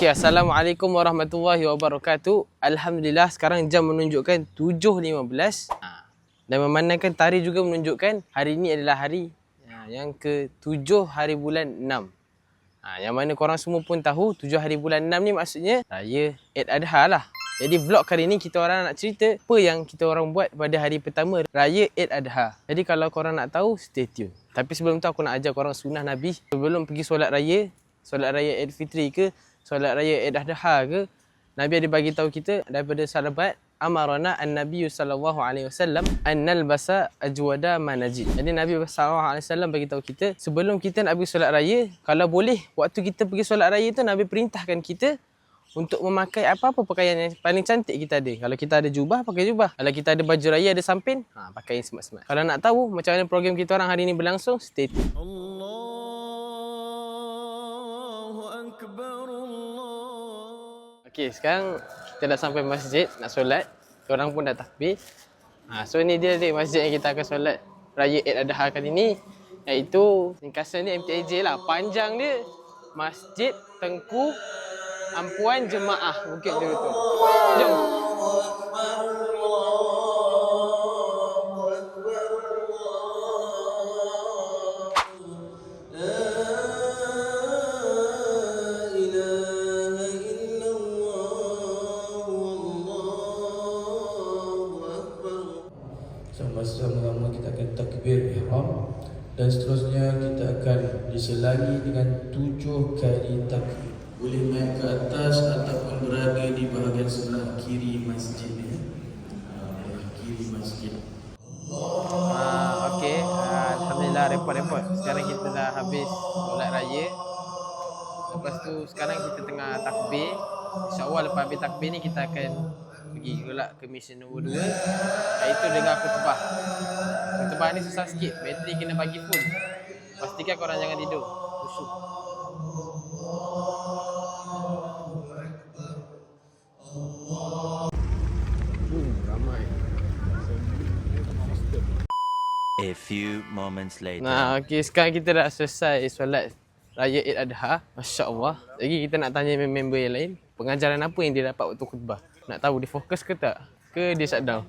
Okey, Assalamualaikum warahmatullahi wabarakatuh. Alhamdulillah sekarang jam menunjukkan 7.15. Ha. Dan memandangkan tarikh juga menunjukkan hari ini adalah hari ha, yang ke-7 hari bulan 6. Ha, yang mana korang semua pun tahu 7 hari bulan 6 ni maksudnya raya Eid Adha lah. Jadi vlog kali ni kita orang nak cerita apa yang kita orang buat pada hari pertama raya Eid Adha. Jadi kalau korang nak tahu stay tune. Tapi sebelum tu aku nak ajar korang sunnah Nabi sebelum pergi solat raya, solat raya Eid Fitri ke, solat raya Eid Adha ke, Nabi ada bagi tahu kita daripada sahabat amarana an-nabiy sallallahu alaihi wasallam an nalbasa ajwada manajid. Jadi Nabi sallallahu alaihi wasallam bagi tahu kita sebelum kita nak pergi solat raya, kalau boleh waktu kita pergi solat raya tu Nabi perintahkan kita untuk memakai apa-apa pakaian yang paling cantik kita ada. Kalau kita ada jubah, pakai jubah. Kalau kita ada baju raya, ada sampin, ha, pakai yang smart-smart. Kalau nak tahu macam mana program kita orang hari ini berlangsung, stay tune. Allahu Akbar Okey, sekarang kita dah sampai masjid nak solat. Orang pun dah takbir. Ha, so ni dia dia masjid yang kita akan solat Raya Eid Adha kali ni. Iaitu ringkasan dia MTAJ lah. Panjang dia Masjid Tengku Ampuan Jemaah Bukit Jerutu. Jom. Diselangi dengan tujuh kali takbir. Boleh naik ke atas ataupun berada di bahagian sebelah kiri masjid ya. Ah, Belah kiri masjid. Ah, Okey, Ah, Alhamdulillah repot-repot. Sekarang kita dah habis solat raya. Lepas tu sekarang kita tengah takbir. InsyaAllah lepas habis takbir ni kita akan pergi pula ke mission nombor 2 iaitu dengar khutbah. Khutbah ni susah sikit. Bateri kena bagi full. Pastikan korang jangan tidur. Khusyuk. A few moments later. Nah, okey sekarang kita dah selesai solat raya Eid Adha. Masya-Allah. Lagi kita nak tanya member yang lain, pengajaran apa yang dia dapat waktu khutbah? Nak tahu dia fokus ke tak? Ke dia shutdown?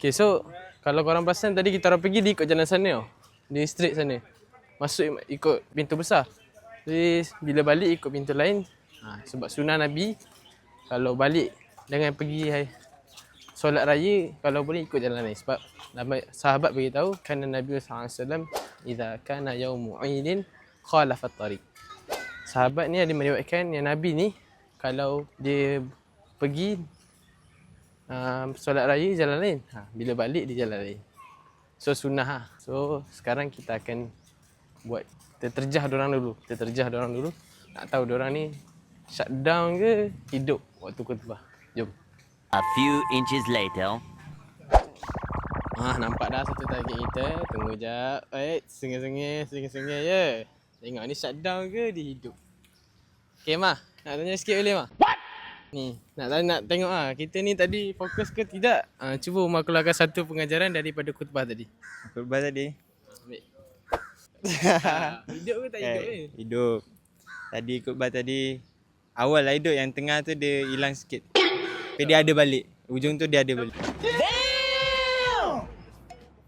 Okey, so kalau korang perasan tadi kita orang pergi dia ikut jalan sana tau. Di street sana. Masuk ikut pintu besar. Jadi bila balik ikut pintu lain. Ha, sebab sunnah Nabi kalau balik jangan pergi solat raya kalau boleh ikut jalan lain sebab sahabat beritahu kan Nabi SAW idza kana yaumu aidin khalafa tariq. Sahabat ni ada meriwayatkan yang Nabi ni kalau dia pergi um, solat raya jalan lain. Ha, bila balik dia jalan lain. So sunnah ha. So sekarang kita akan buat kita terjah orang dulu. Kita terjah orang dulu. Nak tahu orang ni shutdown ke hidup waktu khutbah. Jom. A few inches later. Ah, nampak dah satu target kita. Tunggu jap. Eh, sengih-sengih, sengih-sengih je. Tengok ni shutdown ke dia hidup. Okay, Mah. Nak tanya sikit boleh, Mah? What? Ni, nak tanya, nak tengok ah kita ni tadi fokus ke tidak? Ah, cuba Umar keluarkan satu pengajaran daripada khutbah tadi. Khutbah tadi. Ah, hidup ke tak hidup eh, ni? Hidup. Tadi khutbah tadi Awal lah hidup Yang tengah tu dia hilang sikit. Tapi dia ada balik. Ujung tu dia ada balik.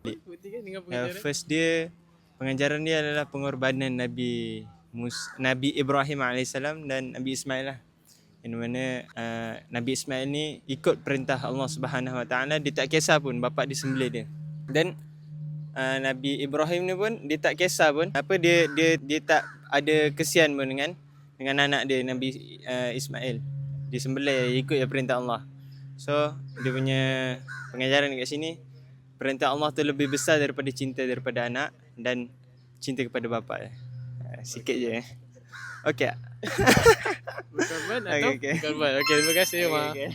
Uh? First dia Pengajaran dia adalah Pengorbanan Nabi Mus, Nabi Ibrahim AS Dan Nabi Ismail lah. Yang mana uh, Nabi Ismail ni Ikut perintah Allah Subhanahu Wa Taala. Dia tak kisah pun Bapak dia sembelih dia. Dan uh, Nabi Ibrahim ni pun dia tak kisah pun apa dia dia dia tak ada kesian pun dengan dengan anak dia Nabi uh, Ismail. Dia sembelih ikut je perintah Allah. So dia punya pengajaran dekat sini perintah Allah tu lebih besar daripada cinta daripada anak dan cinta kepada bapa. Uh, sikit je. Okey. tak? Berkorban Okey, atau okey. berkorban? Okey, terima kasih, Mah. Okey.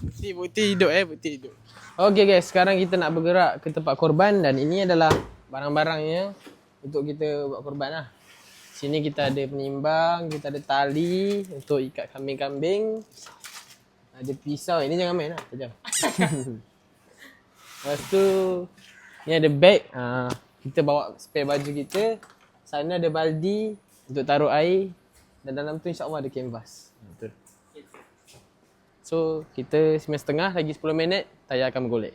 Bukti, bukti hidup eh, bukti hidup. Okey guys, sekarang kita nak bergerak ke tempat korban dan ini adalah barang-barangnya untuk kita buat korban lah. Sini kita ada penimbang, kita ada tali untuk ikat kambing-kambing. Ada pisau, ini jangan main lah, kejam. Lepas tu, ni ada beg. Ha, kita bawa spare baju kita. Sana ada baldi untuk taruh air. Dan dalam tu insyaAllah ada canvas. Betul. So kita 9.30 setengah lagi 10 minit Tayar akan bergolek.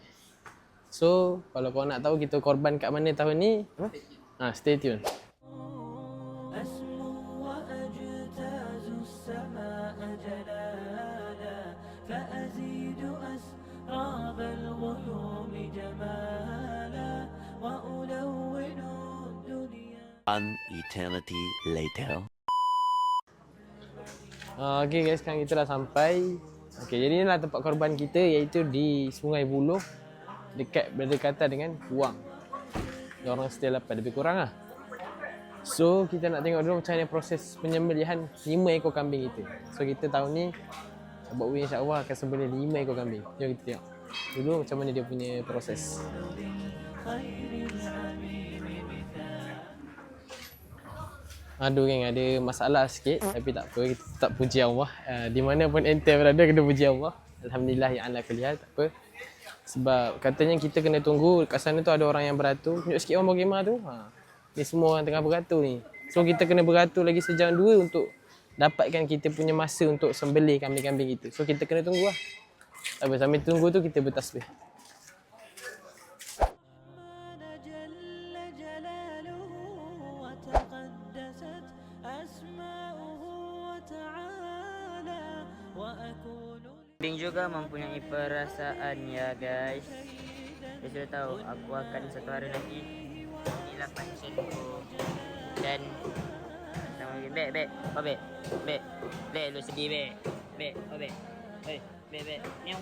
So kalau kau nak tahu kita korban kat mana tahun ni Ah, ha, Stay tune. An eternity later. Uh, okay guys, sekarang kita dah sampai. Okay, jadi inilah tempat korban kita iaitu di Sungai Buloh dekat berdekatan dengan Puang. Dia orang setia lapan lebih kurang lah. So, kita nak tengok dulu macam mana proses penyembelihan 5 ekor kambing kita. So, kita tahun ni Abang Win insyaAllah akan sembelih 5 ekor kambing. Jom kita tengok. Dulu macam mana dia punya proses. Aduh geng ada masalah sikit tapi tak apa kita tetap puji Allah. Uh, di mana pun ente berada kena puji Allah. Alhamdulillah yang ala kuliah tak apa. Sebab katanya kita kena tunggu kat sana tu ada orang yang beratur. Tunjuk sikit orang bagaimana tu. Ha. Ni semua orang tengah beratur ni. So kita kena beratur lagi sejam dua untuk dapatkan kita punya masa untuk sembelih kambing-kambing itu. So kita kena tunggu lah. Tak apa sambil tunggu tu kita bertasbih. Juga mempunyai perasaan ya guys. Saya sudah tahu aku akan satu hari lagi inilah pancinku dan sama lagi. Bek bek. Apa bek? Bek. Bek lu sedih bek. Bek apa bek? Hei bek bek. Miau.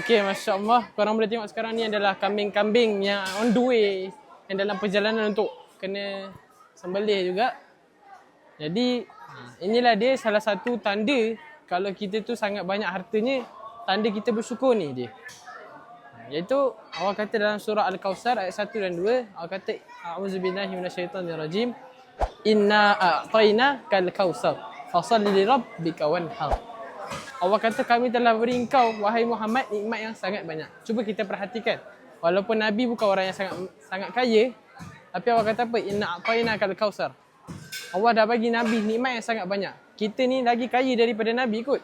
Okey, Masya Allah. Korang boleh tengok sekarang ni adalah kambing-kambing yang on the way. Yang dalam perjalanan untuk kena sembelih juga. Jadi, ha, inilah dia salah satu tanda kalau kita tu sangat banyak hartanya, tanda kita bersyukur ni dia. Iaitu Allah kata dalam surah Al-Kawthar ayat 1 dan 2, Allah kata A'udzubillahi minasyaitonirrajim. Inna a'tayna kal kawthar. Fasalli li rabbika wanhar. Allah kata kami telah beri engkau wahai Muhammad nikmat yang sangat banyak. Cuba kita perhatikan. Walaupun Nabi bukan orang yang sangat sangat kaya, tapi Allah kata apa? Inna a'tayna kal kausar. Allah dah bagi Nabi nikmat yang sangat banyak. Kita ni lagi kaya daripada Nabi kot.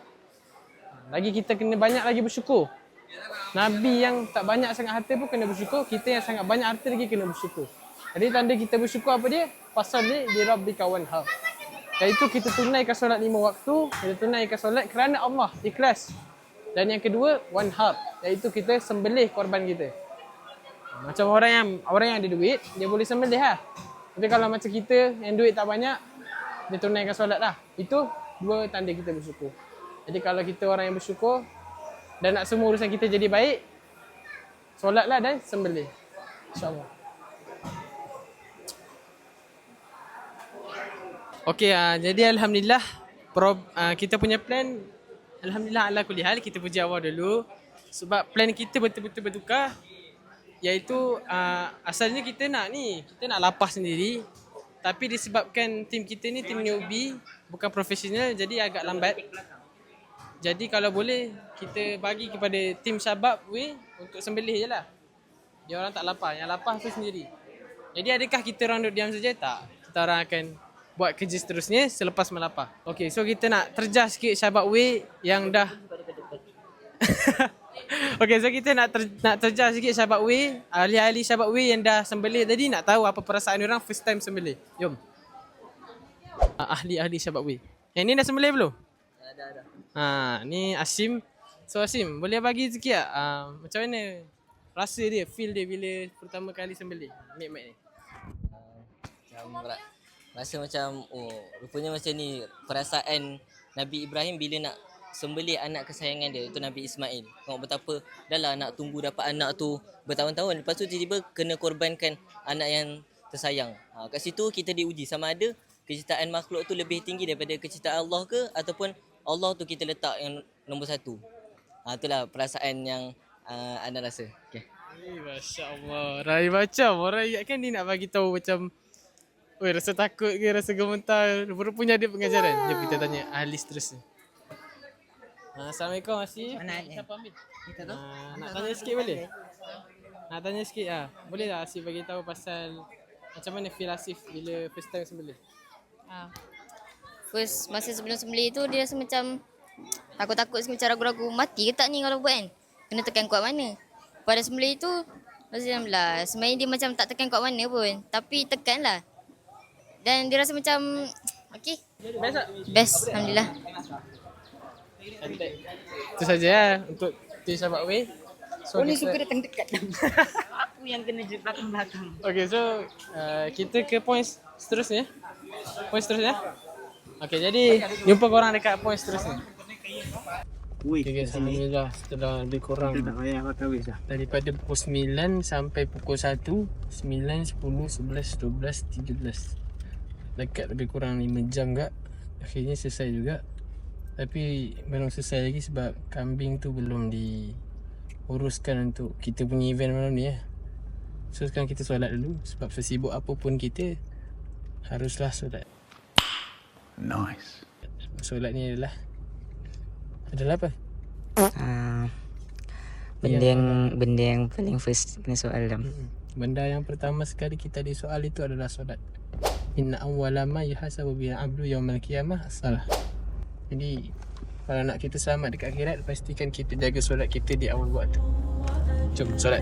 Lagi kita kena banyak lagi bersyukur. Nabi yang tak banyak sangat harta pun kena bersyukur. Kita yang sangat banyak harta lagi kena bersyukur. Jadi tanda kita bersyukur apa dia? Pasal ni di Rabbika wanhar. Iaitu kita tunaikan solat lima waktu, kita tunaikan solat kerana Allah, ikhlas. Dan yang kedua, one heart, iaitu kita sembelih korban kita. Macam orang yang orang yang ada duit, dia boleh sembelih lah. Tapi kalau macam kita yang duit tak banyak, dia tunaikan solat lah. Itu dua tanda kita bersyukur. Jadi kalau kita orang yang bersyukur dan nak semua urusan kita jadi baik, solatlah dan sembelih. InsyaAllah. Okey, uh, jadi alhamdulillah prob, uh, kita punya plan alhamdulillah ala kulli hal kita puji Allah dulu sebab plan kita betul-betul bertukar iaitu uh, asalnya kita nak ni, kita nak lapas sendiri tapi disebabkan tim kita ni tim newbie bukan profesional jadi agak lambat. Jadi kalau boleh kita bagi kepada tim Syabab we untuk sembelih je lah. Dia orang tak lapar, yang lapar tu sendiri. Jadi adakah kita orang duduk diam saja? Tak. Kita orang akan buat kerja seterusnya selepas melapar. Okay, so kita nak terjah sikit Syabab Way yang dah... okay, so kita nak ter, nak terjah sikit Syabab Way. Ahli-ahli Syabab Way yang dah sembelih tadi nak tahu apa perasaan orang first time sembelih. Jom. Uh, ahli-ahli Syabab Way. Yang ni dah sembelih belum? Dah, dah, dah. Ha, ni Asim. So Asim, boleh bagi sikit tak? Uh, macam mana rasa dia, feel dia bila pertama kali sembelih? Mic ni. macam ra- rasa macam oh rupanya macam ni perasaan Nabi Ibrahim bila nak sembelih anak kesayangan dia itu Nabi Ismail. Tengok betapa dah lah nak tunggu dapat anak tu bertahun-tahun lepas tu tiba-tiba kena korbankan anak yang tersayang. Ha, kat situ kita diuji sama ada kecintaan makhluk tu lebih tinggi daripada kecintaan Allah ke ataupun Allah tu kita letak yang nombor satu. Ha, itulah perasaan yang uh, anda rasa. Okay. Eh, Masya Allah. Rai macam orang ingatkan dia nak bagi tahu macam Oi, rasa takut ke, rasa gemetar. Rupanya ada pengajaran. Jom kita tanya ahli seterusnya. Ha, Assalamualaikum Asif. Mana Siapa ambil? Kita tahu. Ha, nak tanya sikit boleh? Nak tanya sikit ah. Boleh tak Asif bagi tahu pasal macam mana feel Asif bila first time sembelih? Ah. Terus masa sebelum sembelih tu dia rasa macam takut-takut macam ragu-ragu mati ke tak ni kalau buat kan. Kena tekan kuat mana. Pada sembelih tu rasa macam lah sebenarnya dia macam tak tekan kuat mana pun. Tapi tekan lah. Dan dia rasa macam okey. Best? Best alhamdulillah. Itu saja ya untuk tim sahabat Wei. So, Boleh kita- suka datang dekat. Aku yang kena je belakang-belakang. Okay, so uh, kita ke points seterusnya. Points seterusnya. Okay, jadi jumpa korang dekat points seterusnya. Okay guys, Alhamdulillah setelah lebih kurang daripada pukul 9 sampai pukul 1 9, 10, 11, 12, 13 Dekat lebih kurang 5 jam kak Akhirnya selesai juga Tapi belum selesai lagi sebab kambing tu belum diuruskan untuk kita punya event malam ni ya. So sekarang kita solat dulu sebab sesibuk apapun kita haruslah solat. Nice. Solat ni adalah adalah apa? Uh, benda yang benda yang paling first kena soal dalam. Benda yang pertama sekali kita disoal itu adalah solat. Inna awwala ma yuhasabu bihi 'abdu yaumal qiyamah salah. Jadi kalau nak kita selamat dekat akhirat pastikan kita jaga solat kita di awal waktu. Jom solat.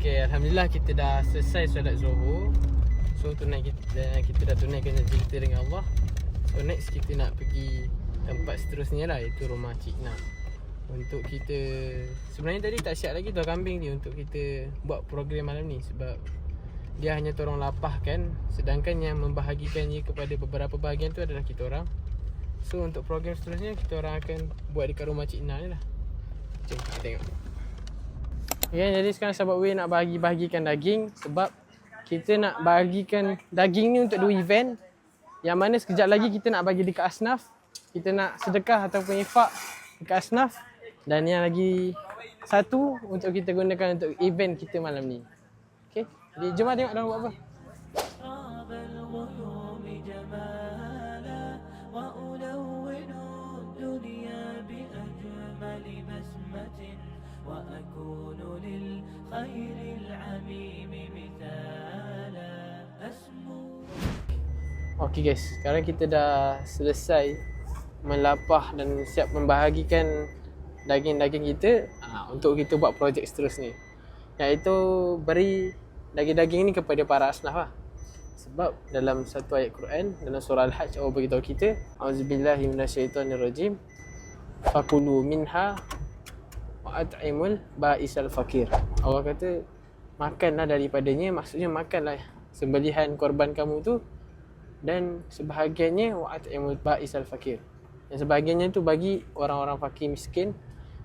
Okay, Alhamdulillah kita dah selesai solat zuhur So tunai kita, kita dah tunaikan janji kita dengan Allah. So next kita nak pergi tempat seterusnya lah iaitu rumah Cik Na. Untuk kita sebenarnya tadi tak siap lagi tuan kambing ni untuk kita buat program malam ni sebab dia hanya tolong lapahkan sedangkan yang membahagikannya kepada beberapa bahagian tu adalah kita orang. So untuk program seterusnya kita orang akan buat dekat rumah Cik Na ni lah. Jom kita tengok. Okay, jadi sekarang sahabat Wei nak bahagi-bahagikan daging sebab kita nak bahagikan daging ni untuk dua event. Yang mana sekejap lagi kita nak bagi dekat Asnaf. Kita nak sedekah ataupun infak dekat Asnaf. Dan yang lagi satu untuk kita gunakan untuk event kita malam ni. Okay, jadi jom lah tengok dalam buat apa Okay guys, sekarang kita dah selesai melapah dan siap membahagikan daging-daging kita uh, untuk kita buat projek seterusnya. Iaitu beri daging-daging ni kepada para asnaf lah. Sebab dalam satu ayat Quran dalam surah Al-Hajj Allah beritahu kita, Auzubillahi minasyaitonirrajim. Fakulu minha wa at'imul ba'isal fakir. Allah kata makanlah daripadanya, maksudnya makanlah sembelihan korban kamu tu dan sebahagiannya wa'atimul ba'is al-fakir. Yang sebahagiannya tu bagi orang-orang fakir miskin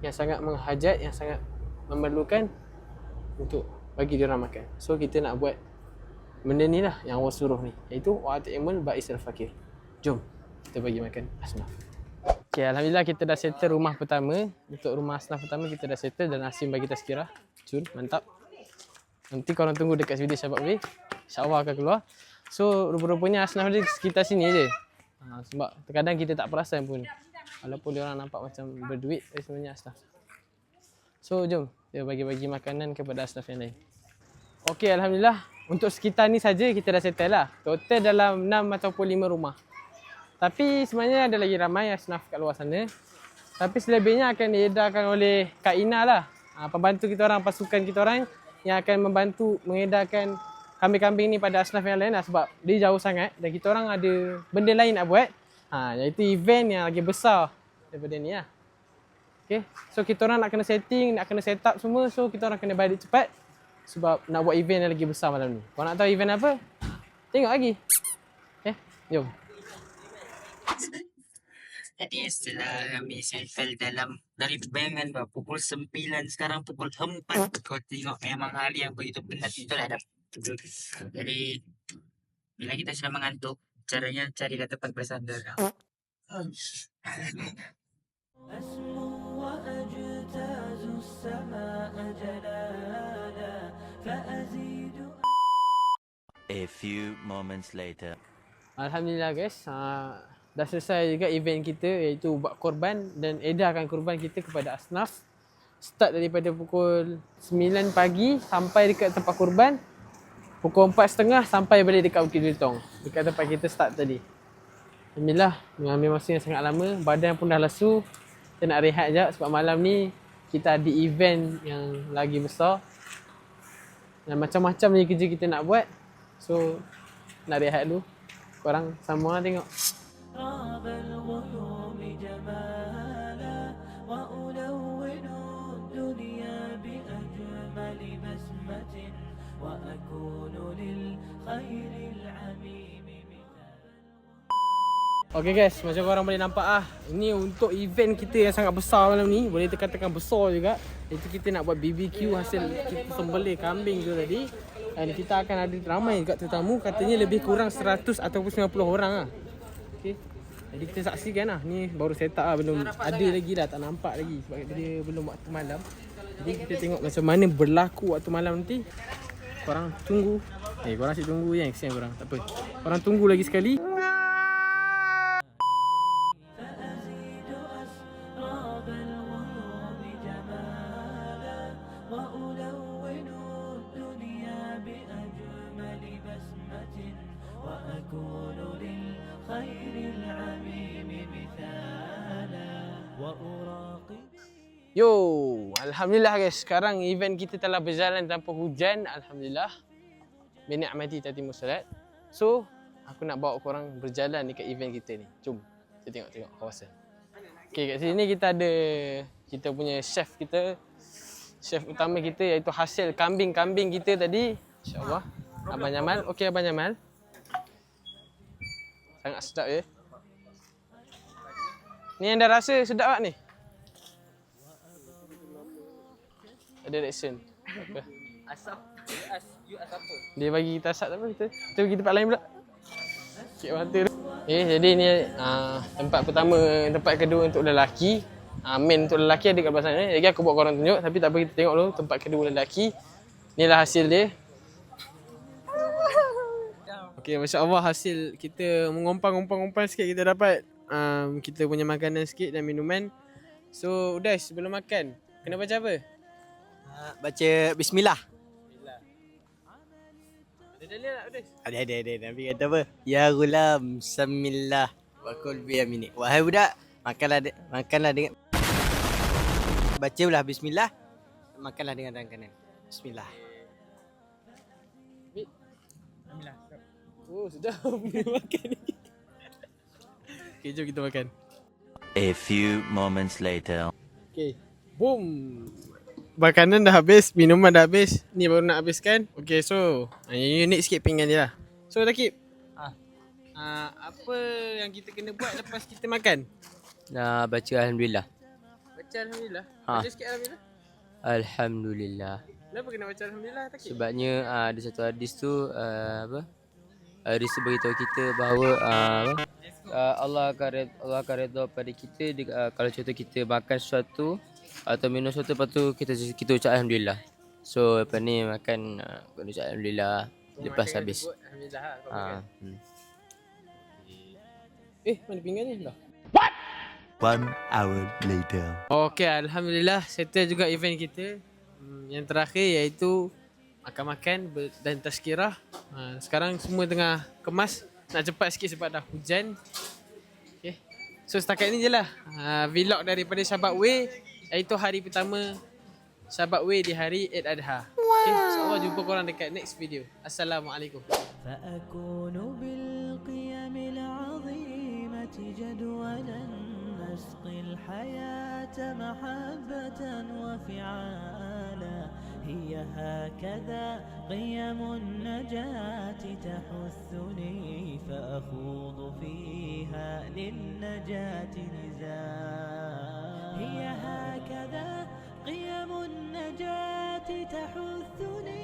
yang sangat menghajat, yang sangat memerlukan untuk bagi dia makan. So kita nak buat benda ni lah yang Allah suruh ni, iaitu wa'atimul ba'is al-fakir. Jom kita bagi makan asnaf. Okay, Alhamdulillah kita dah settle rumah pertama. Untuk rumah asnaf pertama kita dah settle dan Asim bagi tazkirah. Cun, mantap. Nanti korang tunggu dekat video Syabat Way. InsyaAllah akan keluar. So rupa-rupanya asnaf dia sekitar sini je. Ha, sebab terkadang kita tak perasan pun. Walaupun dia orang nampak macam berduit tapi sebenarnya asnaf. So jom kita bagi-bagi makanan kepada asnaf yang lain. Okey Alhamdulillah. Untuk sekitar ni saja kita dah settle lah. Total dalam 6 ataupun 5 rumah. Tapi sebenarnya ada lagi ramai asnaf kat luar sana. Tapi selebihnya akan diedarkan oleh Kak Ina lah. Ha, pembantu kita orang, pasukan kita orang yang akan membantu mengedarkan kambing-kambing ni pada asnaf yang lain lah sebab dia jauh sangat dan kita orang ada benda lain nak buat. Ha, iaitu event yang lagi besar daripada ni lah. Okay. So kita orang nak kena setting, nak kena set up semua. So kita orang kena balik cepat sebab nak buat event yang lagi besar malam ni. Kau nak tahu event apa? Tengok lagi. Okay, jom. Tadi setelah kami settle dalam dari bayangan pukul 9 sekarang pukul 4 kau tengok memang hari yang begitu penat betul ada. Jadi bila kita sudah mengantuk, caranya carilah tempat bersandar. A few moments later. Alhamdulillah guys, uh, dah selesai juga event kita iaitu buat korban dan edarkan korban kita kepada asnaf. Start daripada pukul 9 pagi sampai dekat tempat korban. Pukul 4.30 sampai balik dekat Bukit Jelitong. Dekat tempat kita start tadi. Alhamdulillah mengambil masa yang sangat lama. Badan pun dah lesu. Kita nak rehat sekejap sebab malam ni Kita ada event yang lagi besar. Dan macam-macam ni kerja kita nak buat. So nak rehat dulu. Korang semua tengok. Oh, Okay guys, macam korang boleh nampak ah, ini untuk event kita yang sangat besar malam ni, boleh dikatakan besar juga. Itu kita nak buat BBQ hasil kita sembelih kambing tu tadi. Dan kita akan ada ramai juga tetamu, katanya lebih kurang 100 ataupun 90 orang ah. Okay. Jadi kita saksikan lah, ni baru set up lah, belum ada lagi dah, tak nampak lagi sebab dia belum waktu malam. Jadi kita tengok macam mana berlaku waktu malam nanti. Korang tunggu. Eh, korang asyik tunggu je, kesian korang. Tak apa. Korang tunggu lagi sekali. Alhamdulillah guys. Sekarang event kita telah berjalan tanpa hujan. Alhamdulillah. Binikmati tatimu salat. So, aku nak bawa korang berjalan dekat event kita ni. Jom. Kita tengok-tengok kawasan. Okay, kat sini kita ada kita punya chef kita. Chef utama kita iaitu hasil kambing-kambing kita tadi. InsyaAllah. Abang Jamal. Okey Abang Jamal. Sangat sedap ya. Ni yang dah rasa sedap tak ni? Ada reaction. Apa? Asap. As, you as apa? Dia bagi kita asap tak apa kita. Kita pergi tempat lain pula. Sikit mata tu. Eh jadi ni uh, tempat pertama, tempat kedua untuk lelaki. Uh, main untuk lelaki ada kat belah sana. Lagi aku buat korang tunjuk tapi tak apa kita tengok dulu tempat kedua lelaki. Inilah hasil dia. Okey, masya-Allah hasil kita mengompang-ompang-ompang sikit kita dapat um, kita punya makanan sikit dan minuman. So, Udas sebelum makan, kena baca apa? Baca bismillah. Ada dalil tak Udas? Ada ada ada Nabi kata apa? Ya gulam samillah wa kul bi yaminik. Wahai budak, makanlah de- makanlah dengan Bacalah bismillah, makanlah dengan tangan kanan. Bismillah. Oh, sudah boleh makan ni. Okay, jom kita makan. A few moments later. Okay. Boom. Makanan dah habis, minuman dah habis. Ni baru nak habiskan. Okay, so. ah, Yang unik sikit pinggan dia lah. So, Takib. Ah. Uh, apa yang kita kena buat lepas kita makan? Nah, baca Alhamdulillah. Baca Alhamdulillah. Ha. Baca sikit Alhamdulillah. Alhamdulillah. Kenapa kena baca Alhamdulillah, Takib? Sebabnya uh, ada satu hadis tu uh, apa? Hadis tu beritahu kita bahawa uh, apa? Uh, Allah akan red, Allah akan redha pada kita uh, kalau contoh kita makan sesuatu atau minum sesuatu lepas tu kita kita ucap alhamdulillah. So lepas ni makan uh, kena ucap alhamdulillah lepas habis. sebut Alhamdulillah lah. Ah. makan. hmm. Eh, mana pinggan ni? Dah. One hour later. Okey, Alhamdulillah settle juga event kita. Hmm, yang terakhir iaitu makan-makan dan tazkirah. Ha, sekarang semua tengah kemas. Nak cepat sikit sebab dah hujan. Okay. So setakat ni je lah. Ha, vlog daripada Syabat Way iaitu hari pertama Syabat Way di hari Eid Adha. Okay, insyaAllah jumpa korang dekat next video. Assalamualaikum. فأكون بالقيم العظيمة جدولا نسقي الحياة محبة وفعالا هي هكذا قيم النجاة تحثني فأخوض فيها للنجاة نزاع هي هكذا قيم النجاة تحثني.